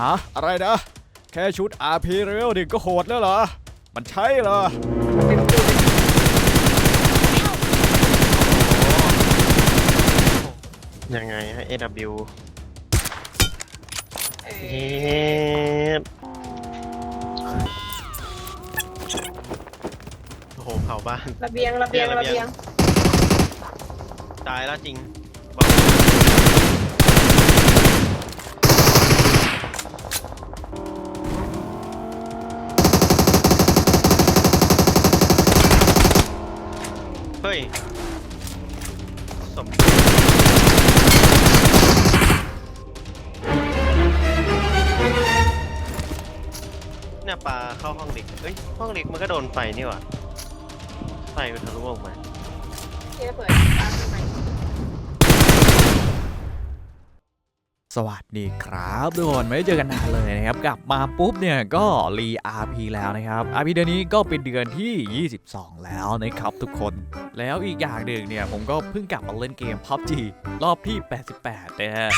ฮะอะไรนะ แค่ชุด RP เร็วดิก็โหดแล้วเหรอ มันใช่เหรอยังไงฮะ AW เฮ็ดโอ้โหเผาบ้าน ระเบียงระเบียงระเบียง ตายแล้วจริง เฮ้ยสมเนี่ยปลาเข้าห้องเด็กเอ้ยห้องเด็กมันก็โดนไฟนี่หว่าไฟมันทะลุออกมา เปิดตามทำไม ส วัสดีครับทุกคนไม่ได้เจอกันนานเลยนะครับ กลับมาปุ๊บเนี่ยก็รี RP แล้วนะครับ RP เดือนนี้ก็เป็นเดือนที่ 22 แล้วนะครับทุกคน แล้วอีกอย่างหนึ่งเนี่ยผมก็เพิ่งกลับมาเล่นเกม PUBG รอบที่ 88นะฮะ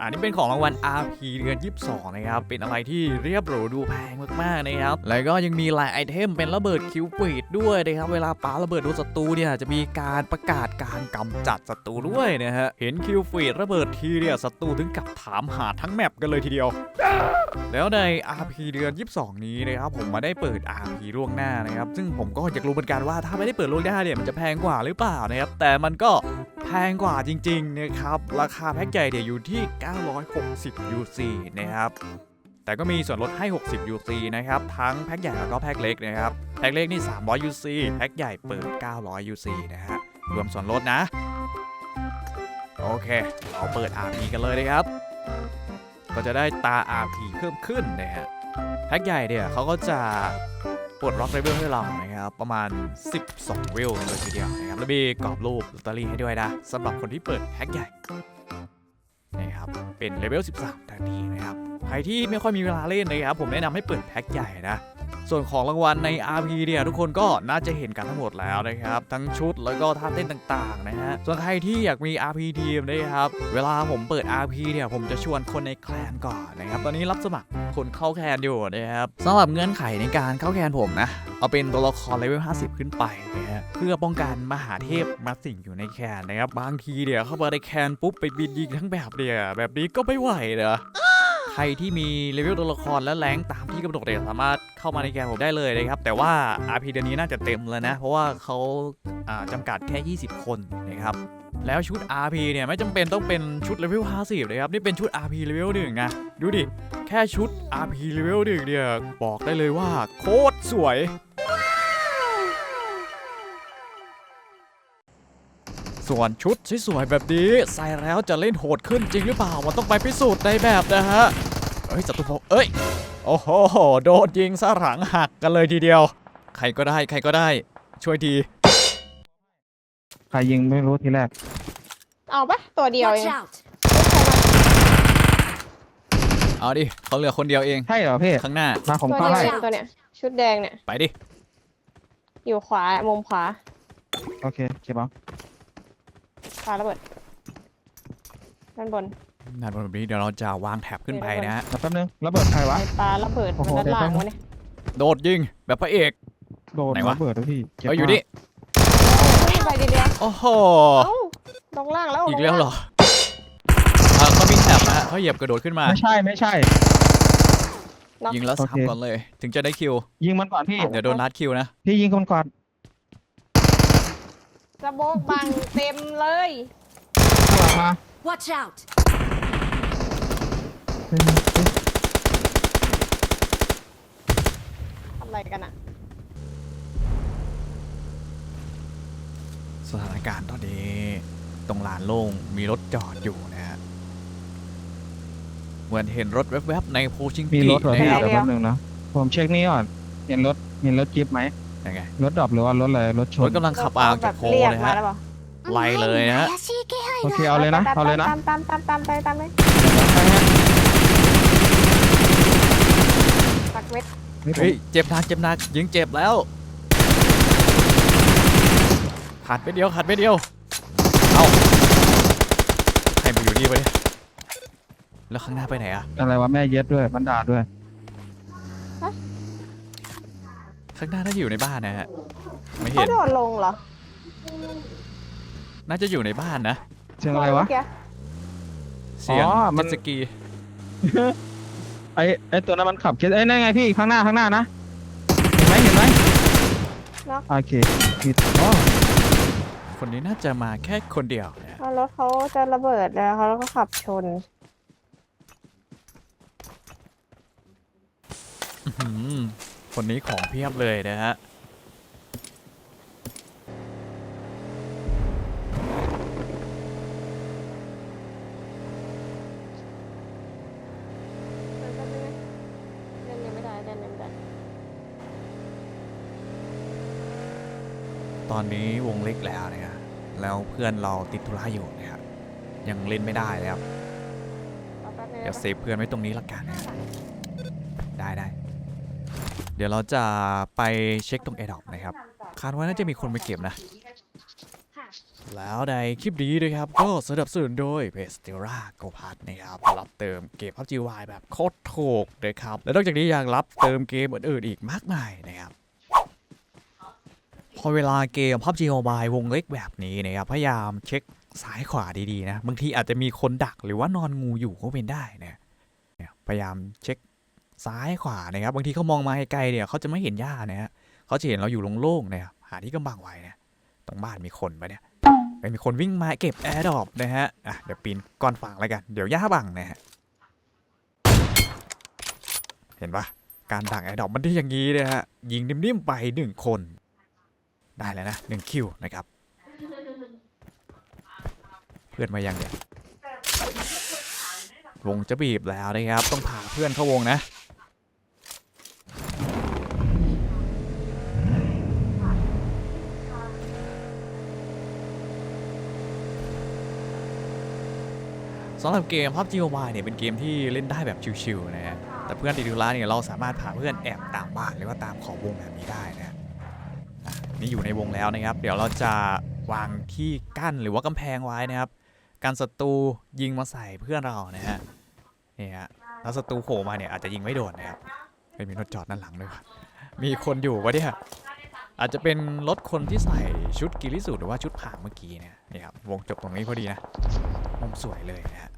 อันนี้เป็นของรางวัล RP เดือน 22 นะครับ เป็นอะไรที่เรียบหรูดูแพงมากๆนะครับ แล้วก็ยังมีลายไอเทมเป็นระเบิดคิวปิดด้วยนะครับ เวลาปาระเบิดโดนศัตรูเนี่ยจะมีการประกาศการกำจัดศัตรูด้วยนะฮะ เห็นคิวปิดระเบิดทีเนี่ยศัตรูถึงกับถามหาทั้งแมปกันเลยทีเดียว แล้วใน RP เดือน 22 นี้นะครับผมมาได้เปิด RP ล่วงหน้านะครับ ซึ่งผมก็อยากรู้เหมือนกันว่าถ้าไม่ได้เปิดล่วงหน้าเนี่ยมันจะแพงกว่าหรือเปล่านะครับ แต่มันก็แพงกว่าจริงๆนะครับ ราคาแพ็กใหญ่เนี่ยอยู่ที่ 960 UC นะครับแต่ก็มีส่วนลดให้ 60 UC นะครับ ทั้งแพ็กใหญ่แล้วก็แพ็กเล็กนะครับ แพ็กเล็กนี่ 300 UC แพ็กใหญ่เปิด 900 UC นะฮะ รวมส่วนลดนะ โอเค เราเปิด RP กันเลยนะครับ ก็จะได้ตา RP เพิ่มขึ้นนะฮะแพ็กใหญ่เนี่ยเขาก็จะปลดล็อกเลเวลให้เรานะครับ ประมาณ 12 เวลเลยทีเดียวนะครับแล้วมีกรอบรูปลอตเตอรี่ให้ด้วยนะสำหรับคนที่เปิดแพ็กใหญ่นะครับเป็นเลเวล 13ทันทีนะครับใครที่ไม่ค่อยมีเวลาเล่นนะครับ ผมแนะนำให้เปิดแพ็กใหญ่นะ ส่วนของรางวัลใน RP เนี่ยทุกคนก็น่าจะเห็นกันทั้งหมดแล้วนะครับ ทั้งชุดแล้วก็ท่าเต้นต่างๆนะฮะส่วนใครที่อยากมี RP ทีมนะครับเวลาผมเปิด RP เนี่ยผมจะชวนคนในแคลนก่อนนะครับตอนนี้รับสมัครคนเข้าแคลนอยู่นะครับสำหรับเงื่อนไขในการเข้าแคลนผมนะเอาเป็นตัวละครเลเวล50 ขึ้นไปนะฮะเพื่อป้องกันมหาเทพมาสิงอยู่ในแคนนะครับบางทีเดี๋ยวเข้ามาในแคนปุ๊บไปบินยิงทั้งแบบเดียแบบนี้ก็ไม่ไหวนะ รที่มีเลเวลตัวละครและแรงตามที่กำหนดเนี่ยสามารถเข้ามาในแกนผมได้เลยนะครับ แต่ว่า RP เดือนนี้น่าจะเต็มแล้วนะ เพราะว่าเขาาจำกัดแค่ 20 คนนะครับแล้วชุด RP เนี่ยไม่จำเป็นต้องเป็นชุดเลเวล50เลยครับนี่เป็นชุด RP เลเวลหนึ่งนะดูดิ แค่ชุด RP เลเวลหนึ่งเนี่ยบอกได้เลยว่าโคตรสวยส่วนชุดสวยๆแบบนี้ ใส่แล้วจะเล่นโหดขึ้นจริงหรือเปล่ามันต้องไปพิสูจน์ในแบบนะฮะ เอ้ยจตุพงศ์เอ้ย โอ้โห โดนยิงซะหลังหักกันเลยทีเดียว ใครก็ได้ ใครก็ได้ ช่วยที ใครยิงไม่รู้ทีแรก เอาปะตัวเดียวเอง Watch out! เอาดิเขาเหลือคนเดียวเอง ใช่เหรอพี่ข้างหน้า มาผมตัวเข้าเดียวให้เองตัวเนี้ยชุดแดงเนี่ย ไปดิ อยู่ขวามุมขวา โอเคเก็บเอาขวาระเบิดด้านบน นั่นแบบนี้เดี๋ยวเราจะวางแท็บขึ้นไปนะฮะแล้วแป๊บนึงระเบิดใครวะ ไอ้ปลาระเบิดโอ้บนโหด้านล่างเดี๋ยววะเนี่ยโดดยิงแบบพระเอกโดนไหนวะระเบิดแล้วพี่เก็บเอ้ยอยู่มานี่วิ่งไปดีเดียวโอ้โหเอ้าลงล่างแล้วอีกแล้วเหรออ่าเขามีแท็บนะฮะเขาเหยียบกระโดดขึ้นมา ไม่ใช่ไม่ใช่น็อกยิงแล้วโอเค ซ้ำก่อนเลย ถึงจะได้คิว ยิงมันก่อนพี่ เดี๋ยวโดนนัดคิวนะ พี่ยิงคนก่อนสะโบกบังเต็มเลยข้างหลังมา Watch out! ทำอะไรกันอะสถานการณ์ตอนนี้ ตรงลานโล่งมีรถจอดอยู่นะฮะเหมือนเห็นรถแวบๆในโพชิงมีรถเหรอพี่นะคเดี๋ยวแป๊บนึงนะผมเช็คนี่ก่อนเห็นรถเห็นรถจิ๊บไหมยังไงรถดรอปหรือว่ารถอะไรรถชนรถกำลังขับออกจากโพเลยฮะ แบบกมาแวบอกไล่เลยนะฮะ โอเคเอาเลยนะเอาเลยนะ ตามตามตามตามไปตามเล เม็ดนี่ผมเฮ้ยเจ็บหนักเจ็บหนักยิงเจ็บแล้วขาดไปเดียวขาดไปเดียวเอาใครมาอยู่นี่วะเนี่ยแล้วข้างหน้าไปไหนอะอะไรวะแม่เย็ดด้วยบันดาลด้วยข้างหน้าน่าจะอยู่ในบ้านนะฮะไม่เขาเห็นโดดลงเหรอน่าจะอยู่ในบ้านนะเสียงอะไรวะ เมื่กี้เสียงอ๋อมันเจ็ตสกี ไอ้ไอ้ตัวนั้นมันขับเคสเอ้ยนั่นไงพี่ข้างหน้าข้างหน้านะเห็นไหมเห็นไหมเนาะโอเคผิดอ๋อ คนนี้น่าจะมาแค่คนเดียวนะแล้วรถเขาจะระเบิดแล้วเขาก็ขับชน อื้อหือคนนี้ของเพียบเลยนะฮะ เล่นยังไม่ได้เล่นยังไม่ได้ ตอนนี้วงเล็กแล้วนะครับแล้วเพื่อนเราติดธุระอยู่นะครับยังเล่นไม่ได้แล้วเอาแป๊บนึงเดี๋ยวนะเซฟเพื่อนไว้ตรงนี้ละกันนะได้ได้เดี๋ยวเราจะไปเช็คตรง a อ o p นะครับคาดว่าน่าจะมีคนไปเก็บนะ แล้วในคลิปนี้นะครับ ก็สนับสนุนโดยเพจสติราโกพัทนะครับรับเติมเกม PUBG Y แบบโคตรถูกนะครับ และนอกจากนี้ยังรับเติมเกมอื่นๆอีกมากมายนะครับ พอเวลาเกม PUBG Mobile วงเล็กแบบนี้นะครับพยายามเช็คซ้ายขวาดีๆนะบางทีอาจจะมีคนดักหรือว่านอนงูอยู่ก็เป็นได้นะพยายามเช็คซ้ายขวานะครับบางทีเขามองมาไกลๆเนี่ยเขาจะไม่เห็นหญ้านะฮะเขาจะเห็นเราอยู่โล่งๆนะครับหาที่กำบังไว้นะตรงบ้านมีคนปะเนี่ยไม่มีคนวิ่งมาเก็บแอร์ดรอปนะฮะอะเดี๋ยวปีนก้อนฟางแล้วกันเดี๋ยวหญ้าบังนะฮะเห็นปะการดักแอร์ดรอปมันได้อย่างนี้นะฮะยิงนิ่มๆไปหนึ่งคน ได้แล้วนะหนึ่งคิวนะครับ เพื่อนมายังเนี่ยวงจะบีบแล้วนะครับ ต้องพาเพื่อนเข้าวงนะสำหรับเกม PUBG Mobile เนี่ยเป็นเกมที่เล่นได้แบบชิวๆนะฮะแต่เพื่อนติดธุระเนี่ยเราสามารถพาเพื่อนแอบตามบ้านหรือว่าตามขอบวงแบบนี้ได้นะ นี่อยู่ในวงแล้วนะครับ เดี๋ยวเราจะวางที่กั้นหรือว่ากำแพงไว้นะครับการศัตรูยิงมาใส่เพื่อนเรานะฮะนี่ฮะแล้วศัตรูโผล่มาเนี่ยอาจจะยิงไม่โดนนะครับเป็นมีรถจอดด้านหลังด้วยมีคนอยู่วะเนี่ยอาจจะเป็นรถคนที่ใส่ชุดกิริสูทหรือว่าชุดผางเมื่อกี้เนี่ยนี่ครับวงจบตรงนี้พอดีนะมุมสวยเลยนะฮะ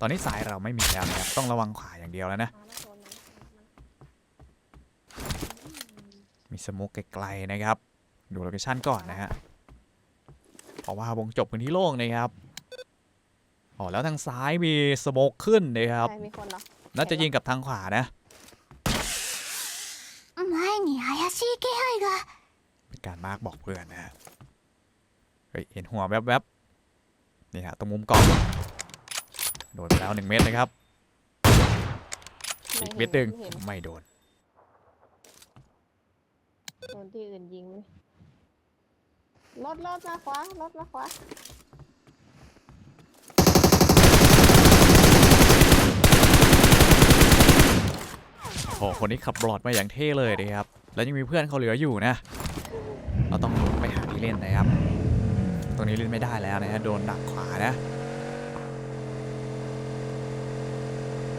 ตอนนี้สายเราไม่มีแล้วนะครับต้องระวังขวาอย่างเดียวแล้วนะมีสโมกไกลๆนะครับ ดูโลเคชันก่อนนะฮะเพราะว่าวงจบพื้นที่โล่งนะครับอ๋อแล้วทางซ้ายมีสโมกขึ้นนะครับใช่มีคนเหรอน่าจะยิงกับทางขวานะไม่หนีอายาชีเกย์กะเป็นการมากบอกเพื่อนนะฮะเฮ้ยเห็นหัวแวบๆนี่ฮะตรงมุมกล่องโดนไปแล้วหนึ่งเม็ดนะครับอีกเม็ดหนึ่งไม่โดนโดนที่อื่นยิงไหม รถรถมาขวารถมาขวาโอ้โหคนนี้ขับบลอดมาอย่างเท่เลยนะครับ แล้วยังมีเพื่อนเขาเหลืออยู่นะ เราต้องไปหาที่เล่นนะครับ ตรงนี้เล่นไม่ได้แล้วนะฮะ โดนดักขวานะ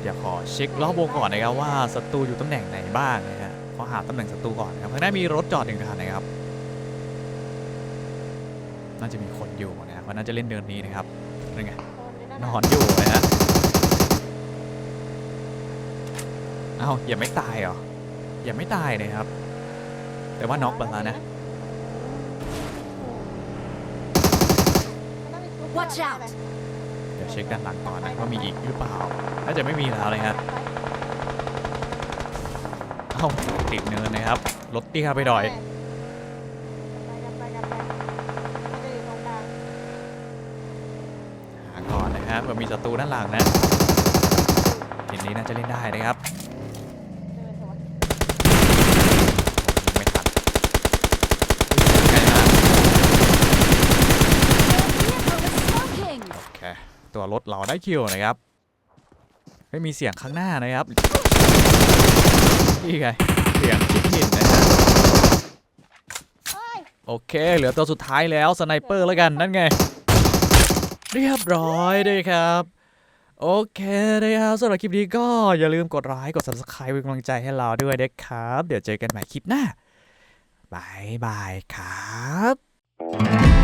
เดี๋ยวขอเช็ครอบวงก่อนนะครับว่าศัตรูอยู่ตำแหน่งไหนบ้างนะฮะ ขอหาตำแหน่งศัตรูก่อนนะครับข้างหน้ามีรถจอดหนึ่งคันนะครับ น่าจะมีคนอยู่นะครับมันน่าจะเล่นเดินนี้นะครับนี่ไงโดนเลยนอนอยู่นะฮะเอ้าอย่าไม่ตายเหรออย่าไม่ตายนะครับ แต่ว่าน็อกไปแล้วนะ Watch out เดี๋ยวเช็คด้านหลังก่อนนะว่ามีอีกหรือเปล่า น่าจะไม่มีแล้วเลยฮะเอ้าติดเนินนะครับ รถเตี้ยไปหน่อย ไปกันไปกันไปมันจะอยู่ตรงกลาง หาก่อนนะฮะ เผื่อมีศัตรูด้านหลังนะทีนี้น่าจะเล่นได้นะครับไม่ทันไกลมากโอเคตัวรถเราได้คิวนะครับไม่มีเสียงข้างหน้านะครับนี่ไงเสียงคิดหินนะฮะโอเค เหลือตัวสุดท้ายแล้วสไนเปอร์แล้วกันนั่นไง เรียบร้อยด้วยครับ โอเคนะครับสำหรับคลิปนี้ก็อย่าลืมกดไลค์กด subscribe เป็นกำลังใจให้เราด้วยนะครับ เดี๋ยวเจอกันใหม่คลิปหน้าบายบายครับ